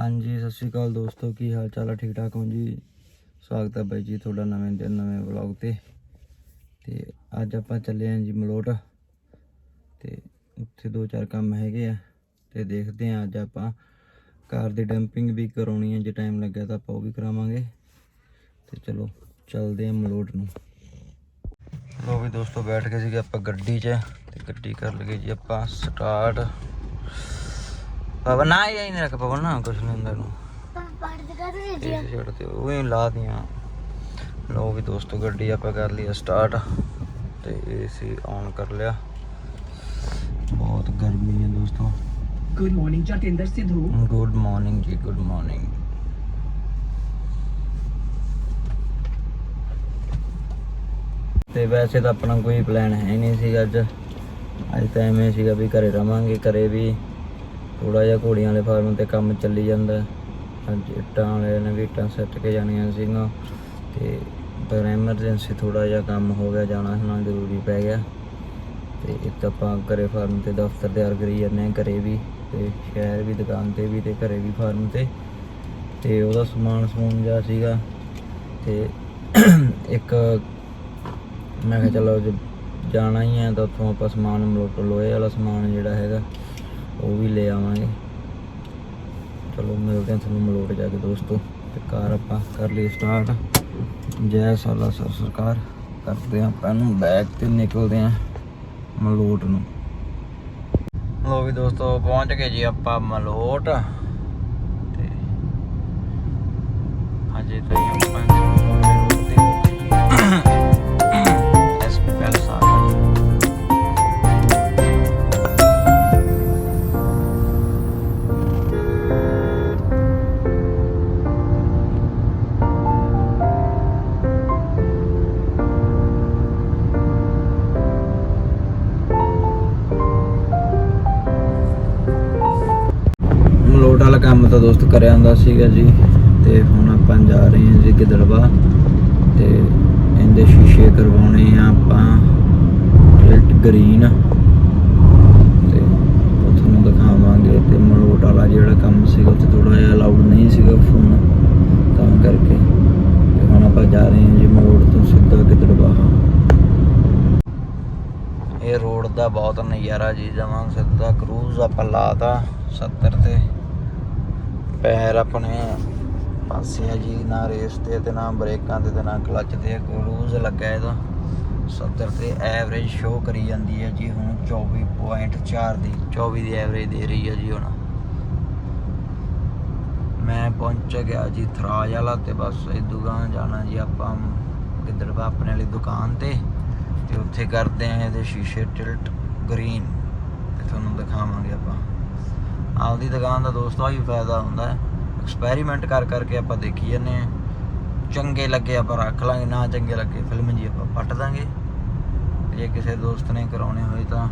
ਹਾਂਜੀ, ਸਤਿ ਸ਼੍ਰੀ ਅਕਾਲ ਦੋਸਤੋ, ਕੀ ਹਾਲ ਚਾਲ ਹੈ ਠੀਕ ਠਾਕ ਹੋ ਜੀ? ਸਵਾਗਤ ਹੈ ਬਾਈ ਜੀ ਤੁਹਾਡਾ ਨਵੇਂ ਦਿਨ, ਨਵੇਂ ਵਲੌਗ ਤੇ। ਤੇ ਅੱਜ ਆਪਾਂ ਚੱਲੇ ਆਂ ਜੀ ਮਲੋਟ। ਤੇ ਉੱਥੇ ਦੋ ਚਾਰ ਕੰਮ ਹੈਗੇ ਆ, ਤੇ ਦੇਖਦੇ ਆਂ ਅੱਜ ਆਪਾਂ ਕਾਰ ਦੀ ਡੰਪਿੰਗ ਵੀ ਕਰਾਉਣੀ ਹੈ ਜੇ ਟਾਈਮ ਲੱਗਿਆ ਤਾਂ ਆਪਾਂ ਉਹ ਵੀ ਕਰਾਵਾਂਗੇ। ਤੇ ਚਲੋ, ਚੱਲਦੇ ਆਂ ਮਲੋਟ ਨੂੰ। ਲੋ ਵੀ ਦੋਸਤੋ, ਬੈਠ ਗਏ ਸੀਗੇ ਆਪਾਂ ਗੱਡੀ 'ਚ, ਤੇ ਗੱਡੀ ਕਰ ਲਗੇ ਜੀ ਆਪਾਂ ਸਟਾਰਟ ਪਵਨ ਨਾ ਹੀ ਨਹੀਂ ਰੱਖ ਪਵਨ ਨਾ ਕੁਛ ਨਹੀਂ ਹੁੰਦਾ ਇਹ ਛੱਡ ਤੇ ਉਹ ਹੀ ਲਾ ਦੀਆਂ। ਲੋ ਵੀ ਦੋਸਤੋ ਗੱਡੀ ਆਪਾਂ ਕਰ ਲਈ ਸਟਾਰਟ ਤੇ ਏਸੀ ਆਨ ਕਰ ਲਿਆ। ਬਹੁਤ ਗਰਮੀ ਹੈ ਦੋਸਤੋ। Good morning Jatinder Sidhu. Good morning ਜੀ ਗੁੱਡ ਮਾਰਨਿੰਗ ਤੇ ਵੈਸੇ ਤਾਂ ਆਪਣਾ ਕੋਈ ਪਲਾਨ ਹੈ ਨਹੀਂ ਸੀਗਾ ਅੱਜ। ਅੱਜ ਤਾਂ ਐਵੇਂ ਸੀਗਾ ਵੀ ਘਰੇ ਰਵਾਂਗੇ ਘਰੇ ਵੀ। ਥੋੜਾ ਜਿਹਾ ਘੋੜੀਆਂ ਵਾਲੇ ਫਾਰਮ ਤੇ ਕੰਮ ਚੱਲੀ ਜਾਂਦਾ। ਅੱਜ ਇੱਟਾਂ ਵਾਲੇ ਨੇ ਵੀ ਇੱਟਾਂ ਸੱਟ ਕੇ ਜਾਣੀਆਂ ਸੀਗੀਆਂ ਤੇ ਪਰ ਐਮਰਜੈਂਸੀ ਥੋੜਾ ਜਿਹਾ ਕੰਮ ਹੋ ਗਿਆ, ਜਾਣਾ ਹੁਣ ਜ਼ਰੂਰੀ ਪੈ ਗਿਆ। ਤੇ ਇੱਕ ਆਪਾਂ ਘਰੇ ਫਾਰਮ ਤੇ ਦਫ਼ਤਰ ਤਿਆਰ ਕਰੀ ਜਾਂਦੇ ਹਾਂ ਘਰੇ ਵੀ ਤੇ ਸ਼ਹਿਰ ਵੀ, ਦੁਕਾਨ ਤੇ ਵੀ ਤੇ ਘਰੇ ਵੀ ਫਾਰਮ ਤੇ। ਤੇ ਉਹਦਾ ਸਮਾਨ ਸਮੂਨ ਜਿਹਾ ਸੀਗਾ ਤੇ ਇੱਕ ਮੈਂ ਕਿਹਾ ਚਲੋ ਜੇ ਜਾਣਾ ਹੀ ਹੈ ਤਾਂ ਉੱਥੋਂ ਆਪਾਂ ਸਮਾਨ ਮਲੋਟ ਲੋਹੇ ਵਾਲਾ ਸਮਾਨ ਜਿਹੜਾ ਹੈਗਾ ਉਹ ਵੀ ਲੈ ਆਵਾਂਗੇ। ਚਲੋ, ਮਿਲਦੇ ਹਾਂ ਤੁਹਾਨੂੰ ਮਲੋਟ ਜਾ ਕੇ ਦੋਸਤੋ। ਤੇ ਕਾਰ ਆਪਾਂ ਕਰ ਲਈ ਸਟਾਰਟ ਜੈ ਸਾਲਾ ਸਰ ਸਰਕਾਰ ਕਰਦੇ ਹਾਂ ਆਪਾਂ ਨੂੰ ਬੈਗ ਤੇ ਨਿਕਲਦੇ ਹਾਂ ਮਲੋਟ ਨੂੰ। ਲੋ ਵੀ ਦੋਸਤੋ, ਪਹੁੰਚ ਗਏ ਜੀ ਆਪਾਂ ਮਲੋਟ। ਤੇ ਹਜੇ, ਤਾਂ ਆਪਾਂ ਦੋਸਤ ਕਰਿਆ ਹੁੰਦਾ ਸੀਗਾ ਜੀ ਤੇ ਹੁਣ ਆਪਾਂ ਜਾ ਰਹੇ ਹਾਂ ਜੀ ਗਿੱਦੜਵਾ ਤੇ ਇਹਦੇ ਸ਼ੀਸ਼ੇ ਕਰਵਾਉਣੇ ਆ ਆਪਾਂ ਟਿਲਟ ਗ੍ਰੀਨ ਤੇ ਉਹ ਤੁਹਾਨੂੰ ਦਿਖਾਵਾਂਗੇ ਤੇ ਮਲੋਟ ਵਾਲਾ ਜਿਹੜਾ ਕੰਮ ਸੀਗਾ ਉੱਥੇ ਥੋੜਾ ਜਿਹਾ ਅਲਾਉਡ ਨਹੀਂ ਸੀਗਾ ਫੋਨ ਤਾਂ ਕਰਕੇ ਤੇ ਹੁਣ ਆਪਾਂ ਜਾ ਰਹੇ ਹਾਂ ਜੀ ਮਲੋਟ ਤੋਂ ਸਿੱਧਾ ਗਿੱਦੜਵਾ। ਇਹ ਰੋਡ ਦਾ ਬਹੁਤ ਨਜ਼ਾਰਾ ਜੀ, ਜਮਾਂ ਸਿੱਧਾ ਕਰੂਜ਼ ਆਪਾਂ ਲਾਤਾ 70 ਤੇ। ਪੈਰ ਆਪਣੇ ਪਾਸੇ ਆ ਜੀ, ਨਾ ਰੇਸ ਤੇ ਤੇ ਨਾ ਬ੍ਰੇਕਾਂ ਤੇ ਤੇ ਨਾ ਕਲੱਚ ਤੇ ਕਰੂਜ਼ ਲੱਗਾ ਇਹਦਾ। 70 ਤੇ ਐਵਰੇਜ ਸ਼ੋ ਕਰੀ ਜਾਂਦੀ ਹੈ ਜੀ ਹੁਣ 24.4 ਦੀ 24 ਦੀ ਐਵਰੇਜ ਦੇ ਰਹੀ ਹੈ ਜੀ ਹੁਣ। ਮੈਂ ਪਹੁੰਚ ਗਿਆ ਜੀ ਥਰਾਜ ਵਾਲਾ ਤੇ ਬਸ ਇਦੂ ਗਾਂ ਜਾਣਾ ਜੀ ਆਪਾਂ ਗਿੱਦੜਵਾ ਆਪਣੇ ਵਾਲੀ ਦੁਕਾਨ ਤੇ। ਤੇ ਉੱਥੇ ਕਰਦੇ ਆ ਇਹਦੇ ਸ਼ੀਸ਼ੇ ਟਿਲਟ ਗ੍ਰੀਨ ਤੇ ਤੁਹਾਨੂੰ ਦਿਖਾਵਾਂਗੇ ਆਪਾਂ। ਆਪਦੀ ਦੁਕਾਨ ਦਾ ਦੋਸਤੋ ਹੀ ਫਾਇਦਾ ਹੁੰਦਾ ਹੈ। ਐਕਸਪੈਰੀਮੈਂਟ ਕਰ ਕਰਕੇ ਆਪਾਂ ਦੇਖੀ ਜਾਂਦੇ ਆ ਚੰਗੇ ਲੱਗੇ ਆਪਾਂ ਰੱਖ ਲਾਂਗੇ, ਨਾ ਚੰਗੇ ਲੱਗੇ ਫਿਲਮ ਜੀ ਆਪਾਂ ਪੱਟ ਦਾਂਗੇ। ਜੇ ਕਿਸੇ ਦੋਸਤ ਨੇ ਕਰਾਉਣੇ ਹੋਏ ਤਾਂ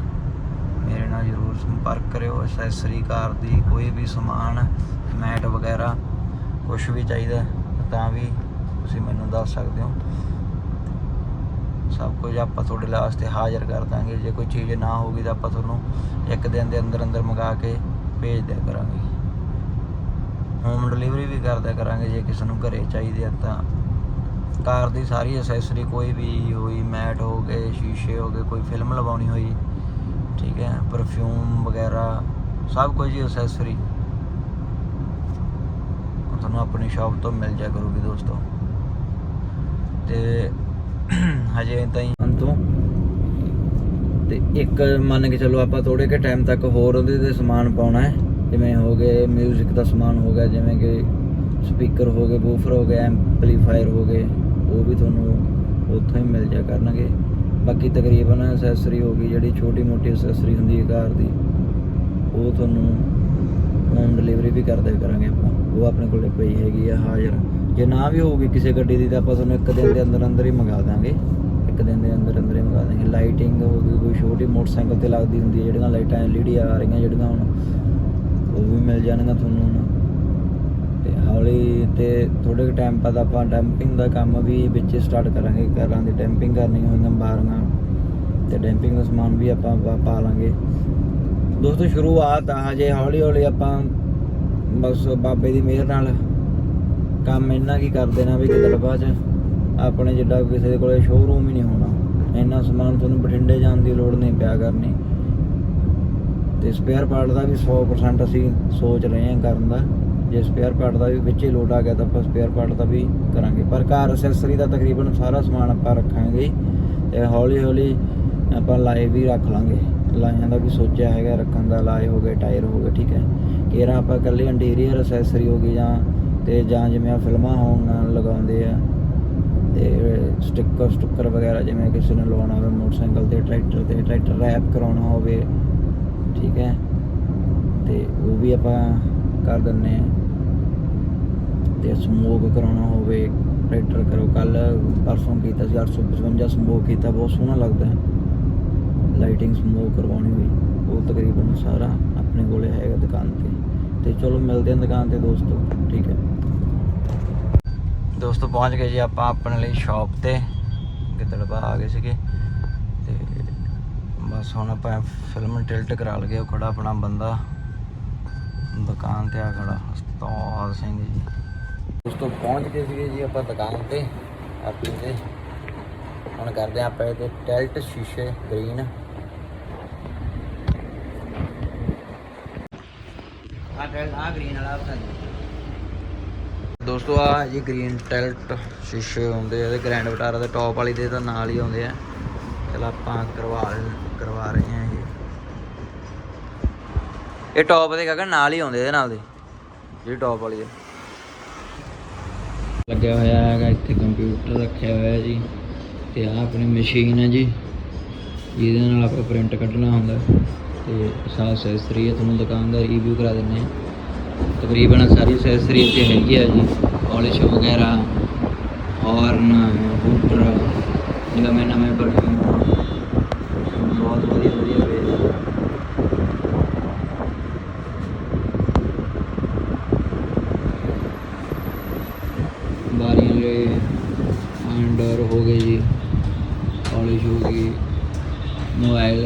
ਮੇਰੇ ਨਾਲ ਜ਼ਰੂਰ ਸੰਪਰਕ ਕਰਿਓ। ਐਕਸੈਸਰੀ ਕਾਰ ਦੀ ਕੋਈ ਵੀ ਸਮਾਨ ਮੈਟ ਵਗੈਰਾ ਕੁਝ ਵੀ ਚਾਹੀਦਾ ਤਾਂ ਵੀ ਤੁਸੀਂ ਮੈਨੂੰ ਦੱਸ ਸਕਦੇ ਹੋ। ਸਭ ਕੁਝ ਆਪਾਂ ਤੁਹਾਡੇ ਲਈ ਵਾਸਤੇ ਹਾਜ਼ਰ ਕਰ ਦਾਂਗੇ। ਜੇ ਕੋਈ ਚੀਜ਼ ਨਾ ਹੋਊਗੀ ਤਾਂ ਆਪਾਂ ਤੁਹਾਨੂੰ ਇੱਕ ਦਿਨ ਦੇ ਅੰਦਰ ਅੰਦਰ ਮੰਗਾ ਕੇ ਭੇਜ ਦਿਆ ਕਰਾਂਗੇ। ਹੋਮ ਡਿਲੀਵਰੀ ਵੀ ਕਰ ਦਿਆ ਕਰਾਂਗੇ ਜੇ ਕਿਸੇ ਨੂੰ ਘਰੇ ਚਾਹੀਦੇ ਆ ਤਾਂ। ਕਾਰ ਦੀ ਸਾਰੀ ਐਕਸੈਸਰੀ ਕੋਈ ਵੀ ਹੋਈ, ਮੈਟ ਹੋ ਗਏ, ਸ਼ੀਸ਼ੇ ਹੋ ਗਏ, ਕੋਈ ਫਿਲਮ ਲਵਾਉਣੀ ਹੋਈ, ਠੀਕ ਹੈ ਪਰਫਿਊਮ ਵਗੈਰਾ, ਸਭ ਕੁਝ ਹੀ ਐਕਸੈਸਰੀ ਤੁਹਾਨੂੰ ਆਪਣੀ ਸ਼ਾਪ ਤੋਂ ਮਿਲ ਜਾ ਕਰੂਗੀ ਦੋਸਤੋ। ਤੇ ਹਜੇ ਤਾਂ ਅੰਤੋਂ ਤੇ ਇੱਕ ਮੰਨ ਕੇ ਚਲੋ ਆਪਾਂ ਥੋੜੇ ਕੇ ਟਾਈਮ ਤੱਕ ਹੋਰ ਉਹਦੇ ਤੇ ਸਮਾਨ ਪਾਉਣਾ ਹੈ। ਜਿਵੇਂ ਹੋ ਗਏ 뮤직 ਦਾ ਸਮਾਨ ਹੋ ਗਿਆ, ਜਿਵੇਂ ਕਿ ਸਪੀਕਰ ਹੋ ਗਏ ਬੂਫਰ ਹੋ ਗਏ ਐਂਪਲੀਫਾਇਰ ਹੋ ਗਏ, ਉਹ ਵੀ ਤੁਹਾਨੂੰ ਉੱਥੋਂ ਹੀ ਮਿਲ ਜਾ ਕਰਨਗੇ। ਬਾਕੀ ਤਕਰੀਬਨ ਐਕਸੈਸਰੀ ਹੋ ਗਈ, ਜਿਹੜੀ ਛੋਟੀ ਮੋਟੀ ਐਕਸੈਸਰੀ ਹੁੰਦੀ ਹੈ ਕਾਰ ਦੀ, ਉਹ ਤੁਹਾਨੂੰ ਹੋਮ ਡਿਲੀਵਰੀ ਵੀ ਕਰਦੇ ਕਰਾਂਗੇ ਆਪਾਂ। ਉਹ ਆਪਣੇ ਕੋਲੇ ਪਈ ਹੈਗੀ ਆ ਹਾਜ਼ਰ। ਜੇ ਨਾ ਵੀ ਹੋਊਗੀ ਕਿਸੇ ਗੱਡੀ ਦੀ, ਤਾਂ ਆਪਾਂ ਤੁਹਾਨੂੰ ਇੱਕ ਦਿਨ ਦੇ ਅੰਦਰ ਅੰਦਰ ਹੀ ਮੰਗਾ ਦਾਂਗੇ। ਇੱਕ ਦਿਨ ਦੇ ਅੰਦਰ ਅੰਦਰ ਹੀ ਮੰਗਾ ਦਾਂਗੇ ਲਾਈਟਿੰਗ ਹੋ ਗਈ ਕੋਈ ਛੋਟੀ ਮੋਟਰਸਾਈਕਲ ਤੇ ਲੱਗਦੀ ਹੁੰਦੀ ਹੈ, ਜਿਹੜੀਆਂ ਲਾਈਟਾਂ ਐਲਈਡੀ ਆ ਰਹੀਆਂ ਜਿਹੜੀਆਂ ਹੁਣ, ਉਹ ਵੀ ਮਿਲ ਜਾਣਗੀਆਂ ਤੁਹਾਨੂੰ ਹੁਣ। ਤੇ ਹੌਲੀ ਤੇ ਥੋੜੇ ਕੁ ਟਾਈਮ ਬਾਅਦ ਆਪਾਂ ਡੈਂਪਿੰਗ ਦਾ ਕੰਮ ਵੀ ਵਿੱਚ ਸਟਾਰਟ ਕਰਾਂਗੇ ਕਾਰਾਂ ਦੀ ਡੰਪਿੰਗ ਕਰਨੀ ਹੋਈਆਂ ਬਾਰੀਆਂ ਤੇ ਡੈਂਪਿੰਗ ਦਾ ਸਮਾਨ ਵੀ ਆਪਾਂ ਪਾ- ਪਾ ਲਾਂਗੇ। ਦੋਸਤੋ, ਸ਼ੁਰੂਆਤ ਆ ਹਜੇ ਹੌਲੀ ਹੌਲੀ ਆਪਾਂ ਬਸ ਬਾਬੇ ਦੀ ਮਿਹਰ ਨਾਲ ਕੰਮ ਇੰਨਾ ਕੀ ਕਰ ਦੇਣਾ ਵੀ ਗਿੱਦੜਬਾਹ 'ਚ। ਆਪਣੇ ਜਿੱਡਾ ਕਿਸੇ ਦੇ ਕੋਲੇ ਸ਼ੋਰੂਮ ਹੀ ਨਹੀਂ ਹੋਣਾ। ਇੰਨਾ ਸਮਾਨ ਤੁਹਾਨੂੰ ਬਠਿੰਡੇ ਜਾਣ ਦੀ ਲੋੜ ਨਹੀਂ ਪਿਆ ਕਰਨੀ। ਤੇ ਸਪੇਅਰ ਪਾਰਟ ਦਾ ਵੀ 100% ਅਸੀਂ ਸੋਚ ਰਹੇ ਹਾਂ ਕਰਨ ਦਾ। ਜੇ ਸਪੇਅਰ ਪਾਰਟ ਦਾ ਵੀ ਵਿੱਚ ਹੀ ਲੋਡ ਆ ਗਿਆ ਤਾਂ ਆਪਾਂ ਸਪੇਅਰ ਪਾਰਟ ਦਾ ਵੀ ਕਰਾਂਗੇ। ਪਰ ਕਾਰ ਅਸੈਸਰੀ ਦਾ ਤਕਰੀਬਨ ਸਾਰਾ ਸਮਾਨ ਆਪਾਂ ਰੱਖਾਂਗੇ। ਹੀ ਤੇ ਹੌਲੀ ਹੌਲੀ ਆਪਾਂ ਲਾਏ ਵੀ ਰੱਖ ਲਾਂਗੇ। ਲਾਇਆਂ ਦਾ ਵੀ ਸੋਚਿਆ ਹੈਗਾ, ਰੱਖਣ ਦਾ ਲਾਏ ਹੋ ਗਏ, ਟਾਇਰ ਹੋ ਗਏ, ਠੀਕ ਹੈ। ਕੇਰਾ ਆਪਾਂ ਇਕੱਲੇ ਇੰਟੀਰੀਅਰ ਅਸੈਸਰੀ ਹੋ ਗਈ ਜਾਂ ਤੇ ਜਾਂ ਜਿਵੇਂ ਆ ਫਿਲਮਾਂ ਹੋਣ, ਲਗਾਉਂਦੇ ਆ। ਤੇ ਸਟicker ਸਟੁੱਕਰ ਵਗੈਰਾ ਜਿਵੇਂ ਕਿਸੇ ਨੇ ਲਵਾਉਣਾ ਹੋਵੇ, ਮੋਟਰਸਾਈਕਲ ਤੇ, ਟਰੈਕਟਰ ਤੇ, ਟਰੈਕਟਰ ਰੈਪ ਕਰਾਉਣਾ ਹੋਵੇ, ਠੀਕ ਹੈ? ਤੇ ਉਹ ਵੀ ਆਪਾਂ ਕਰ ਦਿੰਨੇ ਆ ਤੇ ਸਮੋਕ ਕਰਾਉਣਾ ਹੋਵੇ, ਟਰੈਕਟਰ ਕਰੋ। ਕੱਲ ਪਰਸੋਂ ਕੀਤਾ ਸੀ 855 ਸਮੋਕ ਕੀਤਾ, ਬਹੁਤ ਸੋਹਣਾ ਲੱਗਦਾ ਲਾਈਟਿੰਗ ਸਮੋਕ ਕਰਵਾਉਣੀ ਹੋਈ, ਉਹ ਤਕਰੀਬਨ ਸਾਰਾ ਆਪਣੇ ਕੋਲੇ ਹੈਗਾ ਦੁਕਾਨ ਤੇ। ਤੇ ਚਲੋ ਮਿਲਦੇ ਹਾਂ ਦੁਕਾਨ ਤੇ ਦੋਸਤੋ, ਠੀਕ ਹੈ। ਦੋਸਤੋ, ਪਹੁੰਚ ਗਏ ਜੀ ਆਪਾਂ ਆਪਣੇ ਲਈ ਸ਼ਾਪ ਤੇ। ਗਿੱਦੜਬਾ ਆ ਗਏ ਸੀਗੇ। ਤੇ ਬਸ ਹੁਣ ਆਪਾਂ ਫਿਲਮ ਟਿਲਟ ਕਰਾ ਲਗੇ ਉਹ ਖੜਾ ਆਪਣਾ ਬੰਦਾ। ਦੁਕਾਨ ਤੇ ਆ ਖੜਾ। ਉਸਤਾਦ ਸਿੰਘ ਜੀ। ਦੋਸਤੋ, ਪਹੁੰਚ ਗਏ ਸੀਗੇ ਜੀ ਆਪਾਂ ਦੁਕਾਨ ਤੇ। ਆਪੀ ਤੇ। ਹੁਣ ਕਰਦੇ ਆਪਾਂ ਇਹਦੇ ਟੈਲਟ ਸ਼ੀਸ਼ੇ ਗ੍ਰੀਨ ਆ ਟੈਲਟ ਆ ਗ੍ਰੀਨ ਵਾਲਾ ਬਤਾ ਦੋਸਤੋ ਆ ਜੀ ਗ੍ਰੀਨ ਟੈਲਟ ਸ਼ੀਸ਼ੇ ਆਉਂਦੇ ਆ, ਇਹਦੇ ਗ੍ਰੈਂਡ ਵਟਾਰਾ ਦੇ ਟੌਪ ਵਾਲੀ ਦੇ ਤਾਂ ਨਾਲ ਹੀ ਆਉਂਦੇ ਆ। ਚਲ ਆਪਾਂ ਕਰਵਾ ਕਰਵਾ ਰਹੇ ਹਾਂ ਇਹ ਇਹ ਟੌਪ ਦੇ ਕਹਗਾ ਨਾਲ ਹੀ ਆਉਂਦੇ ਇਹਦੇ ਨਾਲ ਦੇ। ਜਿਹੜੀ ਟੌਪ ਵਾਲੀ ਹੈ ਲੱਗਿਆ ਹੋਇਆ ਹੈਗਾ ਇੱਥੇ ਕੰਪਿਊਟਰ ਰੱਖਿਆ ਹੋਇਆ ਜੀ, ਤੇ ਆ ਆਪਣੀ ਮਸ਼ੀਨ ਹੈ ਜੀ। ਇਹਦੇ ਨਾਲ ਆਪਾਂ ਪ੍ਰਿੰਟ ਕੱਢਣਾ ਹੁੰਦਾ, ਤੇ ਸਾਰਾ ਅਸੈਸਰੀ ਹੈ ਤੁਹਾਨੂੰ ਦੁਕਾਨ ਦਾ ਰਿਵਿਊ ਕਰਾ ਦਿੰਨੇ ਆ। ਤਕਰੀਬਨ ਸਾਰੀ ਅਸੈਸਰੀ ਇੱਥੇ ਹੈਗੀ ਆ ਜੀ। ਪਾਲਿਸ਼ ਵਗੈਰਾ ਹਾਰਨ ਹੂਟਰ ਨਵੇਂ ਨਵੇਂ ਪਰਫਿਊਮ ਬਹੁਤ ਵਧੀਆ ਵਧੀਆ ਵੇ ਬਾਰੀਆਂ ਲਈ ਅੰਡਰ ਹੋ ਗਏ ਜੀ। ਪਾਲਿਸ਼ ਹੋ ਗਈ। ਮੋਬਾਈਲ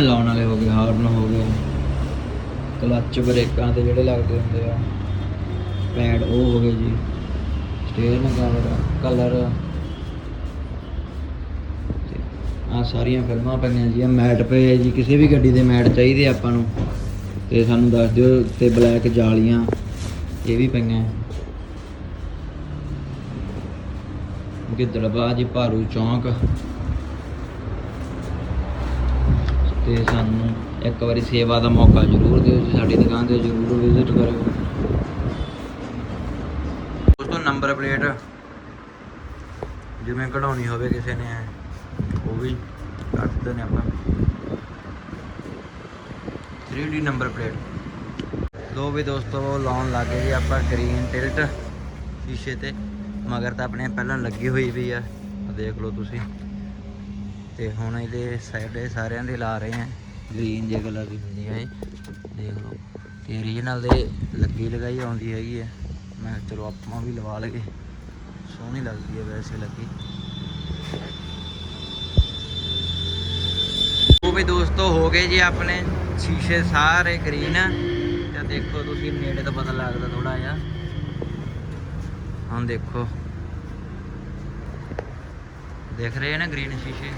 ਲਾਉਣ ਵਾਲੇ ਹੋ ਗਏ ਹਾਰਨ ਹੋ ਗਏ। ਕਲੱਚ ਬ੍ਰੇਕਾਂ ਤੇ ਜਿਹੜੇ ਲੱਗਦੇ ਹੁੰਦੇ ਆ। ਪੈਡ ਉਹ ਹੋ ਗਏ ਜੀ। ਸਟੀਅਰਿੰਗ ਕਵਰ ਕਲਰ ਆ ਸਾਰੀਆਂ ਫਿਲਮਾਂ ਪਈਆਂ ਜੀ। ਮੈਟ ਪਏ ਜੀ। ਕਿਸੇ ਵੀ ਗੱਡੀ ਦੇ ਮੈਟ ਚਾਹੀਦੇ ਆਪਾਂ ਨੂੰ। ਤੇ ਸਾਨੂੰ ਦੱਸ ਦਿਓ ਤੇ ਬਲੈਕ ਜਾਲੀਆਂ ਇਹ ਵੀ ਪਈਆਂ। ਗਿੱਦੜਬਾਹ ਜੀ, ਭਾਰੂ ਚੌਂਕ। ਤੇ ਸਾਨੂੰ ਇੱਕ ਵਾਰੀ ਸੇਵਾ ਦਾ ਮੌਕਾ ਜ਼ਰੂਰ ਦਿਓ ਜੀ, ਸਾਡੀ ਦੁਕਾਨ ਤੇ ਜ਼ਰੂਰ ਵਿਜ਼ਿਟ ਕਰਿਓ। ਦੋਸਤੋ ਨੰਬਰ ਪਲੇਟ ਜਿਵੇਂ ਕਢਾਉਣੀ ਹੋਵੇ ਕਿਸੇ ਨੇ, ਉਹ ਵੀ ਕੱਢ ਦਿੰਦੇ ਆਪਾਂ। 3D ਨੰਬਰ ਪਲੇਟ ਲੋ ਵੀ ਦੋਸਤੋ, ਲਾਉਣ ਲੱਗੇ ਜੀ ਆਪਾਂ ਗ੍ਰੀਨ ਟਿਲਟ ਸ਼ੀਸ਼ੇ ਤੇ, ਮਗਰ ਤਾਂ ਆਪਣੇ ਪਹਿਲਾਂ ਲੱਗੀ ਹੋਈ ਵੀ ਆ। ਦੇਖ ਲਓ ਤੁਸੀਂ। ਤੇ ਹੁਣ ਇਹਦੇ ਸਾਈਡ ਸਾਰਿਆਂ ਦੇ ਲਾ ਰਹੇ ਆ। ਗ੍ਰੀਨ ਜੇ ਕਲਰ ਦੀ ਹੁੰਦੀ ਹੈ ਇਹ। ਦੇਖ ਲਓ ਤੇ ਰੀਜਨਲ ਦੇ ਲੱਗੀ ਲਗਾਈ ਆਉਂਦੀ ਹੈਗੀ ਹੈ ਮੈਂ ਕਿਹਾ ਚਲੋ ਆਪਾਂ ਵੀ ਲਵਾ ਲਈਏ। ਸੋਹਣੀ ਲੱਗਦੀ ਹੈ ਵੈਸੇ ਲੱਗੀ। ਉਹ ਵੀ ਦੋਸਤੋ, ਹੋ ਗਏ ਜੀ ਆਪਣੇ ਸ਼ੀਸ਼ੇ ਸਾਰੇ ਗ੍ਰੀਨ ਤੇ ਦੇਖੋ ਤੁਸੀਂ ਨੇੜੇ ਤੋਂ ਪਤਾ ਲੱਗਦਾ ਥੋੜਾ ਜਿਹਾ। ਹੁਣ ਦੇਖੋ। ਦੇਖ ਰਹੇ ਨਾ ਗ੍ਰੀਨ ਸ਼ੀਸ਼ੇ?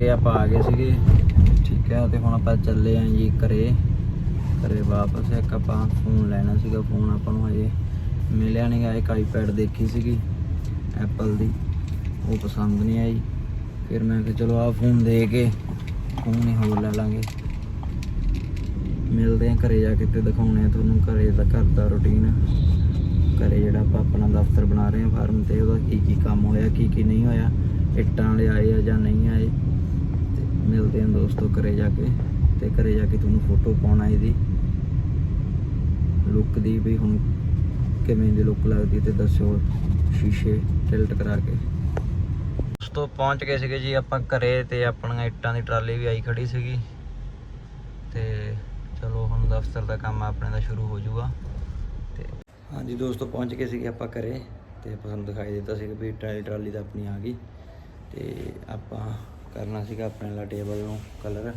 ਇਹ ਆਪਾਂ ਆ ਗਏ ਸੀਗੇ। ਠੀਕ ਹੈ, ਤੇ ਹੁਣ ਆਪਾਂ ਚੱਲੇ ਆਂ ਜੀ ਘਰੇ। ਘਰੇ ਵਾਪਸ ਇੱਕ ਆਪਾਂ ਫੋਨ ਲੈਣਾ ਸੀਗਾ ਫੋਨ ਆਪਾਂ ਨੂੰ ਹਜੇ ਮਿਲਿਆ ਨਹੀਂ ਗਾ। ਇੱਕ ਆਈਪੈਡ ਦੇਖੀ ਸੀਗੀ ਐਪਲ ਦੀ। ਉਹ ਪਸੰਦ ਨਹੀਂ ਆਈ। ਫਿਰ ਮੈਂ ਕਿਹਾ ਚਲੋ ਆਹ ਫੋਨ ਦੇ ਕੇ ਫੋਨ ਹੀ ਹੋਰ ਲੈ ਲਾਂਗੇ। ਮਿਲਦੇ ਆਂ ਘਰੇ ਜਾ ਕੇ ਤੇ ਦਿਖਾਉਣੇ ਆ ਤੁਹਾਨੂੰ ਘਰੇ ਦਾ ਘਰ ਦਾ ਰੁਟੀਨ ਘਰੇ ਜਿਹੜਾ ਆਪਾਂ ਆਪਣਾ ਦਫ਼ਤਰ ਬਣਾ ਰਹੇ ਹਾਂ ਫਾਰਮ ਤੇ ਉਹਦਾ ਕੀ ਕੀ ਕੰਮ ਹੋਇਆ ਕੀ ਕੀ ਨਹੀਂ ਹੋਇਆ, ਇੱਟਾਂ ਵਾਲੇ ਆਏ ਆ ਜਾਂ ਨਹੀਂ ਆਏ। ਮਿਲਦੇ ਹਾਂ ਦੋਸਤੋ ਘਰੇ ਜਾ ਕੇ ਤੇ ਘਰੇ ਜਾ ਕੇ ਤੁਹਾਨੂੰ ਫੋਟੋ ਪਾਉਣਾ ਇਹਦੀ ਲੁੱਕ ਦੀ ਵੀ ਹੁਣ ਕਿਵੇਂ ਦੀ ਲੁੱਕ ਲੱਗਦੀ ਤੇ ਦੱਸਿਓ ਸ਼ੀਸ਼ੇ ਟਿਲਟ ਕਰਾ ਕੇ। ਦੋਸਤੋ ਪਹੁੰਚ ਗਏ ਸੀਗੇ ਜੀ ਆਪਾਂ ਘਰੇ ਤੇ ਆਪਣੀਆਂ ਇੱਟਾਂ ਦੀ ਟਰਾਲੀ ਵੀ ਆਈ ਖੜੀ ਸੀਗੀ। ਤੇ ਚਲੋ ਹੁਣ ਦਫ਼ਤਰ ਦਾ ਕੰਮ ਆਪਣੇ ਦਾ ਸ਼ੁਰੂ ਹੋ ਜਾਊਗਾ। ਤੇ ਹਾਂਜੀ ਦੋਸਤੋ ਪਹੁੰਚ ਗਏ ਸੀਗੇ ਆਪਾਂ ਘਰੇ ਤੇ ਆਪਾਂ ਤੁਹਾਨੂੰ ਦਿਖਾਈ ਦਿੱਤਾ ਸੀਗਾ ਵੀ ਟਰਾਲੀ ਟਰਾਲੀ ਤਾਂ ਆਪਣੀ ਆ ਗਈ। ਤੇ ਆਪਾਂ ਕਰਨਾ ਸੀਗਾ ਆਪਣੇ ਵਾਲਾ ਟੇਬਲ ਨੂੰ ਕਲਰ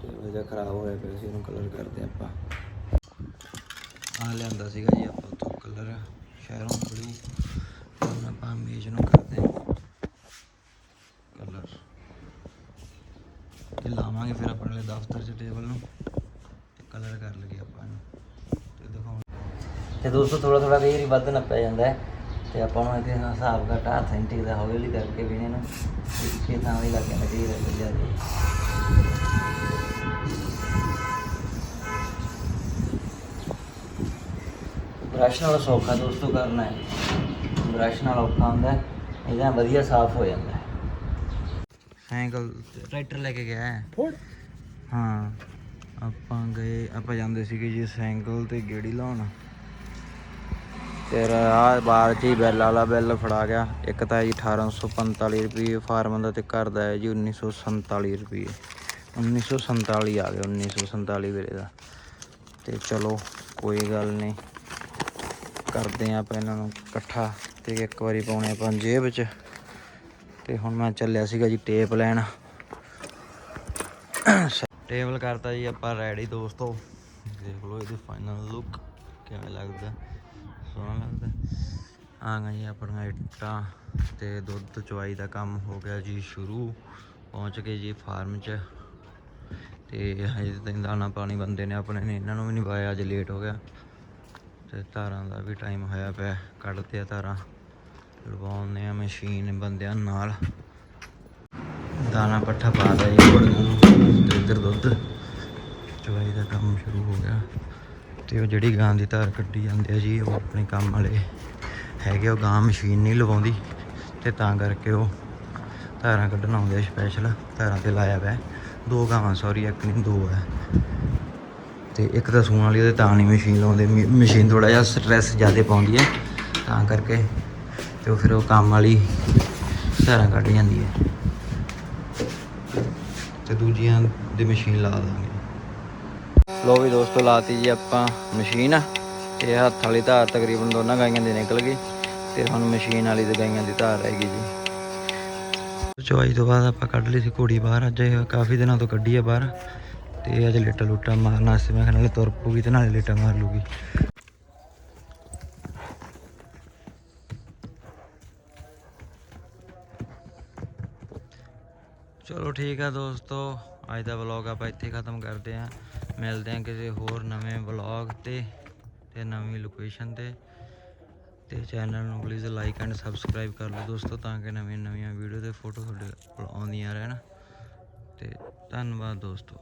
ਟੇਬਲ ਉਹ ਜਿਹਾ ਖਰਾਬ ਹੋਇਆ ਪਿਆ ਸੀ, ਉਹਨੂੰ ਕਲਰ ਕਰਦੇ ਆਪਾਂ। ਆ ਲਿਆਂਦਾ ਸੀਗਾ ਜੀ ਆਪਾਂ ਤੋਂ ਕਲਰ ਸ਼ਹਿਰੋਂ ਬੜੀ ਹੁਣ ਆਪਾਂ ਮੇਜ ਨੂੰ ਕਰਦੇ ਕਲਰ ਤੇ ਲਾਵਾਂਗੇ ਫਿਰ ਆਪਣੇ ਲਈ ਦਫ਼ਤਰ 'ਚ ਟੇਬਲ ਨੂੰ ਕਲਰ ਕਰ ਲਈਏ ਆਪਾਂ ਇਹਨੂੰ। ਤੇ ਦਿਖਾਉਣ ਤੇ ਦੋਸਤੋ ਥੋੜਾ ਥੋੜਾ ਕਈ ਵਾਰੀ ਵੱਧ ਨਾ ਪੈ ਜਾਂਦਾ ਹੈ। ਤੇ ਆਪਾਂ ਨੂੰ ਇਹਦੇ ਹਿਸਾਬ ਦਾ ਟਾ ਸੈਂਟਿਕ ਦਾ ਹੌਲੀ ਕਰਕੇ ਵੀ ਇਹਨੂੰ ਇੱਕੇ ਥਾਂ ਵੀ ਲੱਗੇ ਮਟੀਰੀਅਲ ਲੱਗ ਜਾਂਦੀ ਬ੍ਰਸ਼ ਨਾਲ ਸੌਖਾ ਦੋਸਤੋ ਕਰਨਾ ਹੈ। ਬ੍ਰਸ਼ ਨਾਲ ਔਖਾ ਹੁੰਦਾ ਹੈ, ਇਹਦੇ ਨਾਲ ਵਧੀਆ ਸਾਫ਼ ਹੋ ਜਾਂਦਾ ਹੈ। ਸਾਈਕਲ ਟਰੈਕਟਰ ਲੈ ਕੇ ਗਿਆ ਹੈ। ਹਾਂ ਆਪਾਂ ਗਏ ਆਪਾਂ ਜਾਂਦੇ ਸੀਗੇ ਜੀ ਸਾਈਕਲ ਤੇ ਗੇੜੀ ਲਾਉਣ। ਤੇਰਾ ਆ ਬਾਹਰ ਚ ਹੀ ਬਿੱਲ ਵਾਲਾ ਬੈਲ ਫੜਾ ਗਿਆ। ਇੱਕ ਤਾਂ ਜੀ 1845 ਰੁਪਏ ਫਾਰਮ ਦਾ ਤੇ ਘਰ ਦਾ ਹੈ ਜੀ 1947 ਰੁਪਏ। 1947 ਆ ਗਿਆ 1947 ਵੇਲੇ ਦਾ। ਤੇ ਚਲੋ, ਕੋਈ ਗੱਲ ਨਹੀਂ। ਕਰਦੇ ਆ ਆਪਾਂ ਇਹਨਾਂ ਨੂੰ ਇਕੱਠਾ ਤੇ ਇੱਕ ਵਾਰੀ ਪਾਉਣੇ ਆਪਾਂ ਜੇਬ ਵਿੱਚ ਤੇ ਹੁਣ ਮੈਂ ਚੱਲਿਆ ਸੀਗਾ ਜੀ ਟੇਪ ਲੈਣ। ਟੇਬਲ ਕਰਤਾ ਜੀ ਆਪਾਂ ਰੈਡੀ ਦੋਸਤੋ। ਦੇਖ ਲਓ ਇਹਦੀ ਫਾਈਨਲ ਲੁੱਕ ਕਿਵੇਂ ਲੱਗਦਾ। ਸੋਹਣਾ ਲੱਗਦਾ। ਆ ਗਏ ਜੀ ਆਪਣੀਆਂ ਇੱਟਾਂ ਤੇ ਦੁੱਧ ਚਵਾਈ ਦਾ ਕੰਮ ਹੋ ਗਿਆ ਜੀ ਸ਼ੁਰੂ। ਪਹੁੰਚ ਗਏ ਜੀ ਫਾਰਮ 'ਚ। ਤੇ ਹਜੇ ਤਾਂ ਦਾਣਾ ਪਾਣੀ ਬੰਦੇ ਨੇ ਆਪਣੇ ਨੇ, ਇਹਨਾਂ ਨੂੰ ਵੀ ਨਹੀਂ ਪਾਇਆ, ਅੱਜ ਲੇਟ ਹੋ ਗਿਆ। ਤੇ ਧਾਰਾਂ ਦਾ ਵੀ ਟਾਈਮ ਹੋਇਆ ਪਿਆ, ਕੱਢਦੇ ਆ ਧਾਰਾਂ। ਲਵਾਉਂਦੇ ਆ ਮਸ਼ੀਨ ਬੰਦਿਆਂ ਨਾਲ। ਦਾਣਾ ਪੱਠਾ ਪਾ ਦਾ ਜੀ। ਤੇ ਇੱਧਰ ਦੁੱਧ ਚਵਾਈ ਦਾ ਕੰਮ ਸ਼ੁਰੂ ਹੋ ਗਿਆ। ਤੇ ਉਹ ਜਿਹੜੀ ਗਾਂ ਦੀ ਧਾਰ ਕੱਢੀ ਜਾਂਦੇ ਆ ਜੀ, ਉਹ ਆਪਣੇ ਕੰਮ ਵਾਲੇ ਹੈਗੇ, ਉਹ ਗਾਂ ਮਸ਼ੀਨ ਨਹੀਂ ਲਵਾਉਂਦੀ ਤੇ ਤਾਂ ਕਰਕੇ ਉਹ ਧਾਰਾਂ ਕੱਢਣ ਆਉਂਦੇ ਆ ਸਪੈਸ਼ਲ ਧਾਰਾਂ ਤੇ ਲਾਇਆ ਪਿਆ। ਦੋ ਗਾਵਾਂ ਸੌਰੀ ਇੱਕ ਨਹੀਂ, ਦੋ ਹੈ ਤੇ ਇੱਕ ਤਾਂ ਸੂਣ ਵਾਲੀ, ਉਹਦੇ ਤਾਂ ਨਹੀਂ ਮਸ਼ੀਨ ਲਾਉਂਦੇ। ਮਸ਼ੀਨ ਥੋੜਾ ਜਿਹਾ ਸਟ੍ਰੈਸ ਜ਼ਿਆਦਾ ਪਾਉਂਦੀ ਹੈ ਤਾਂ ਕਰਕੇ ਤੇ ਉਹ ਫਿਰ ਉਹ ਕੰਮ ਵਾਲੀ ਧਾਰਾਂ ਕੱਢ ਜਾਂਦੀ ਹੈ ਤੇ ਦੂਜੀਆਂ ਦੀ ਮਸ਼ੀਨ ਲਾ ਦਾਂਗੇ। ਲੋ ਵੀ ਦੋਸਤੋ, ਲਾਤੀ ਜੀ ਆਪਾਂ ਮਸ਼ੀਨ। ਤੇ ਹੱਥ ਵਾਲੀ ਧਾਰ ਤਕਰੀਬਨ ਦੋਨਾਂ ਗਾਈਆਂ ਦੀ ਨਿਕਲ ਗਈ ਤੇ ਹੁਣ ਮਸ਼ੀਨ ਵਾਲੀ ਤੇ ਗਾਈਆਂ ਦੀ ਧਾਰ ਰਹਿ ਗਈ ਜੀ। ਚਵਾਈ ਤੋਂ ਬਾਅਦ ਆਪਾਂ ਕੱਢ ਲਈ ਸੀ ਘੋੜੀ ਬਾਹਰ। ਅੱਜ ਕਾਫੀ ਦਿਨਾਂ ਤੋਂ ਕੱਢੀ ਆ ਬਾਹਰ ਤੇ ਅੱਜ ਲੇਟਾ ਲੁੱਟਾ ਮਾਰਨਾ ਸੀ। ਮੈਂ ਨਾਲੇ ਤੁਰ ਪੂਗੀ ਤੇ ਨਾਲੇ ਲੇਟਾ ਮਾਰ ਲੂਗੀ ਚਲੋ ਠੀਕ ਆ ਦੋਸਤੋ, ਅੱਜ ਦਾ ਵਲੌਗ ਆਪਾਂ ਇੱਥੇ ਖਤਮ ਕਰਦੇ ਆਂ ਮਿਲਦੇ ਹਾਂ ਕਿਸੇ ਹੋਰ ਨਵੇਂ ਵਲੌਗ ਤੇ ਤੇ ਨਵੀਂ ਲੋਕੇਸ਼ਨ ਤੇ। ਤੇ ਚੈਨਲ ਨੂੰ ਪਲੀਜ਼ ਲਾਈਕ ਐਂਡ ਸਬਸਕ੍ਰਾਈਬ ਕਰ ਲਓ ਦੋਸਤੋ, ਤਾਂ ਕਿ ਨਵੀਆਂ ਨਵੀਆਂ ਵੀਡੀਓ ਤੇ ਫੋਟੋ ਤੁਹਾਡੇ ਕੋਲ ਆਉਂਦੀਆਂ ਰਹਿਣ। ਤੇ ਧੰਨਵਾਦ ਦੋਸਤੋ।